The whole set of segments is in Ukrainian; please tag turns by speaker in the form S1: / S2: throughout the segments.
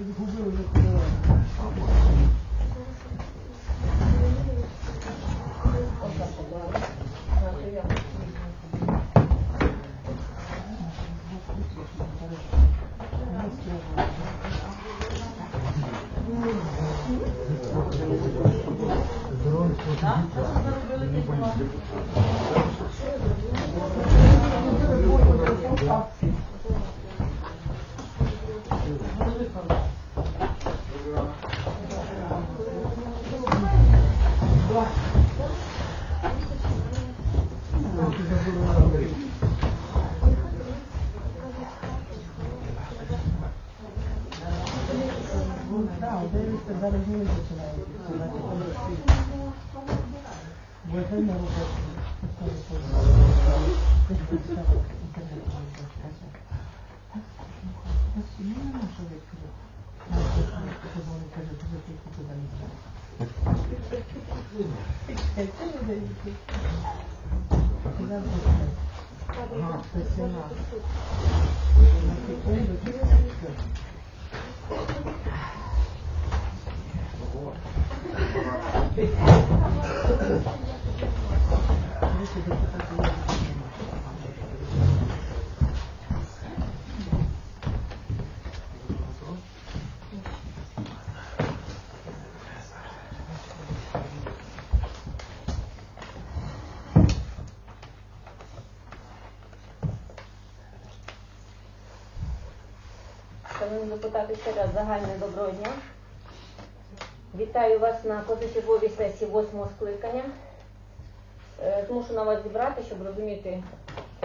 S1: Відгубили вже коли. Так, дивіться, зараз зміни починають. Значить, там всі. Wi-Fi на роботі. Ага, спасибо. На секунду.
S2: Шановні депутати, ще раз загальне доброго дня. Вітаю вас на позачерговій сесії восьмого скликання. Е, Змушена вас зібрати, щоб розуміти,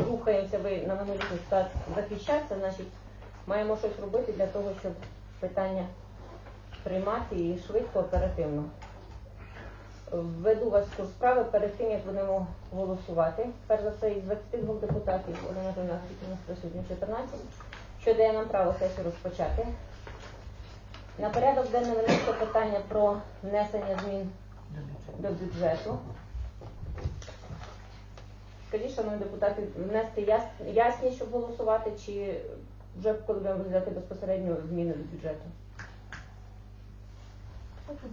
S2: рухаємося ви на минулих містах захищатися, значить маємо щось робити для того, щоб питання приймати і швидко, оперативно. Введу вас в курс справи перед тим, як будемо голосувати. Перш за все, із 22 депутатів, Олена Жовна, у нас присутні 14, що дає нам право сесію розпочати. На порядок денний виноситься питання про внесення змін до бюджету. Скажіть, шановні депутати, внести яс- ясність, щоб голосувати, чи вже коли будемо розглядати безпосередньо зміни до бюджету?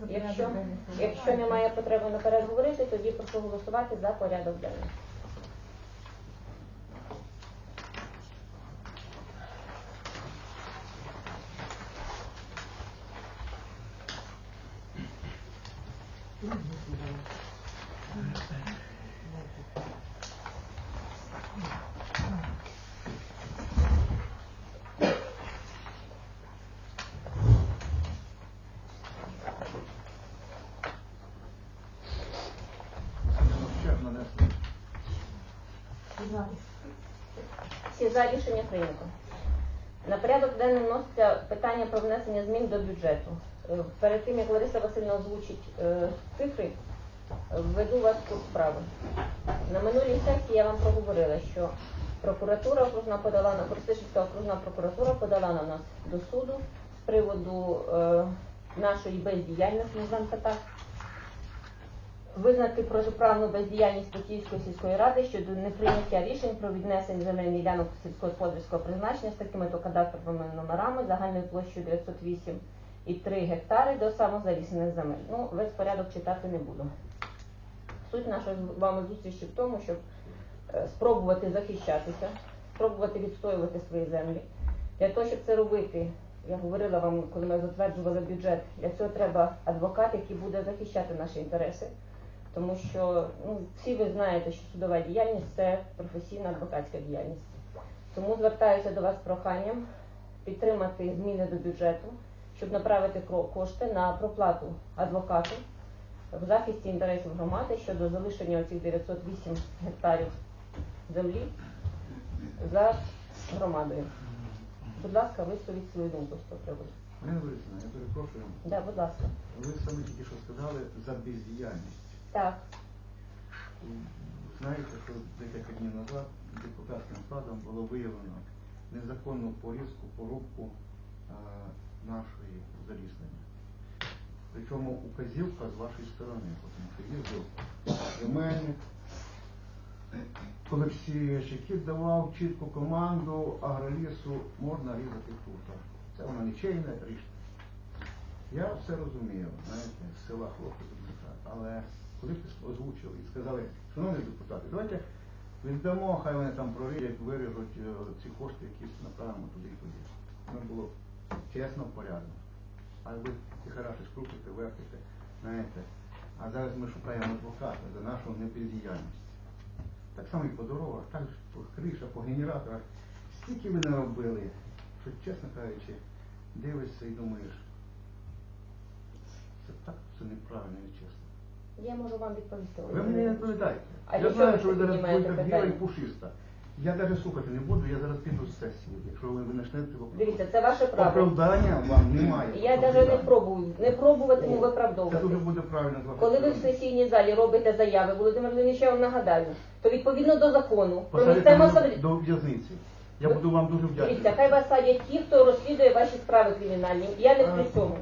S2: Якщо, якщо немає потреби наперед говорити, тоді прошу голосувати за порядок денний. Всі за рішення прийнято. На порядок денний вноситься питання про внесення змін до бюджету. Е, Перед тим, як Лариса Васильівна озвучить е, цифри, введу вас в курс справи. На минулій сесії я вам проговорила, що прокуратура окружна подала на Коростишівська окружна прокуратура подала на нас до суду з приводу е, нашої бездіяльності, називаємо це так, визнати протиправну бездіяльність Потіївської сільської ради щодо неприйняття рішень про віднесення земельних ділянок сільськогосподарського призначення з такими-то кадастровими номерами загальною площею 908,3 гектари до самозалісних земель. Ну, весь порядок читати не буду. Суть нашої з вами зустрічі в тому, щоб е, спробувати захищатися, спробувати відстоювати свої землі. Для того, щоб це робити, я говорила вам, коли ми затверджували бюджет, для цього треба адвокат, який буде захищати наші інтереси. Тому що ну, всі ви знаєте, що судова діяльність це професійна адвокатська діяльність. Тому звертаюся до вас з проханням підтримати зміни до бюджету, щоб направити кошти на проплату адвокату в захисті інтересів громади щодо залишення оцих 908 гектарів землі за громадою. Будь ласка, висловіть свою думку з цього приводу.
S3: Марина Борисовна, я перепрошую.
S2: Да, будь ласка.
S3: Ви саме тільки що сказали за бездіяльність.
S2: Так,
S3: Знаєте, що декілька днів назад депутатським складом було виявлено незаконну порізку, порубку нашої заліснення. Причому указівка з вашої сторони, тому що їздив земельник, Олексійович, який давав чітку команду агролісу, можна різати тут. Це воно нічийне рішення. Я все розумію, знаєте, з села хлопці депутат, але коли озвучили і сказали, шановні депутати, давайте віддамо, хай вони там проріють, виріжуть е, ці кошти, якісь направимо туди і туди. Воно було чесно, порядно. А ви тихара щось крутите, вертите, знаєте. А зараз ми шукаємо адвоката за нашу непіздіяльність. Так само і по дорогах, так ж по криша, по генераторах. Стільки ви наробили, що, чесно кажучи, дивишся і думаєш, це так все неправильно і чесно.
S2: Я можу вам відповісти.
S3: Ви мені не відповідаєте.
S2: А
S3: я
S2: для
S3: знаю, що ви
S2: ви
S3: зараз
S2: піднімаєте
S3: будете біла і пушиста. Я навіть слухати не буду, я зараз піду з сесії, якщо ви почнете
S2: Дивіться, це ваше право.
S3: Оправдання вам немає.
S2: Я навіть не пробую, не пробуватиму
S3: Це дуже
S2: виправдовувати.
S3: буде правильно з вашої
S2: Коли ви в сесійній залі робите заяви, Володимир Леонідович, я вам нагадаю, то відповідно до закону про місцеве
S3: мене
S2: самоврядування.
S3: до в'язниці. Я буду вам дуже вдячний.
S2: Дивіться, хай вас садять ті, хто розслідує ваші справи кримінальні. Я не при цьому.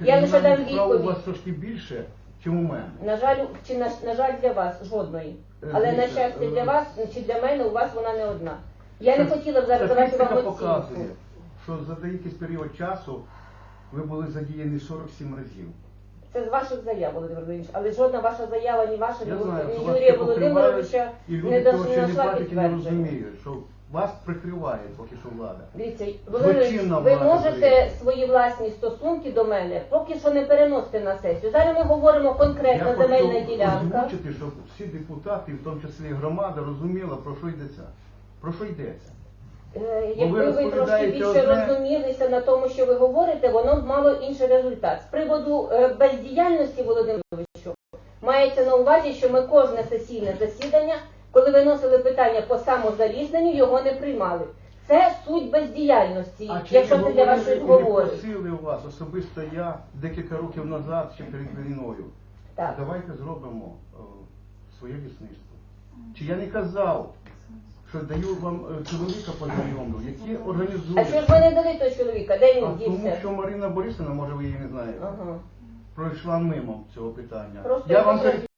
S2: Я лише дам
S3: Кримінальних справ у вас трошки більше, ніж у мене.
S2: На жаль, чи на, на жаль для вас жодної.
S3: Е,
S2: Але на щастя
S3: е,
S2: для вас чи для мене у вас вона не одна. Я не хотіла б зараз давати вам оцінку.
S3: показує, що за деякий період часу ви були задіяні 47 разів.
S2: Це з ваших заяв, Володимир Володимирович, але жодна ваша заява, ні ваша, ні,
S3: Я знаю,
S2: ні
S3: що вас
S2: Юрія
S3: це покривають,
S2: Володимировича
S3: і
S2: не
S3: люди
S2: дос-
S3: цього
S2: не
S3: не бачать і не
S2: підтвердження.
S3: розуміють, що вас прикриває поки що влада.
S2: Дивіться, Володимир,
S3: Злочинна
S2: ви
S3: влада,
S2: можете
S3: здається.
S2: свої власні стосунки до мене поки що не переносити на сесію. Зараз ми говоримо конкретно земельна
S3: хочу
S2: ділянка.
S3: озвучити, щоб всі депутати, в тому числі і громада, розуміла, про що йдеться. Про що йдеться.
S2: Е, Якби ви трошки
S3: розповідаєте
S2: більше
S3: одне-
S2: розумілися на тому, що ви говорите, воно б мало інший результат. З приводу е, бездіяльності Володимировичу мається на увазі, що ми кожне сесійне засідання, коли виносили питання по самозалісненню, його не приймали. Це суть бездіяльності,
S3: А
S2: якщо це для вашої
S3: і не просили у вас, особисто я, декілька років назад, ще перед війною.
S2: Так.
S3: Давайте зробимо е, своє лісництво. Чи я не казав, що даю вам е, чоловіка познайомлю, який
S2: А що ж ви не дали того чоловіка? Де
S3: А
S2: він
S3: тому
S2: дівся?
S3: що Марина Борисівна, може ви її не знаєте,
S2: Ага.
S3: пройшла мимо цього питання.
S2: Просто
S3: я вам перед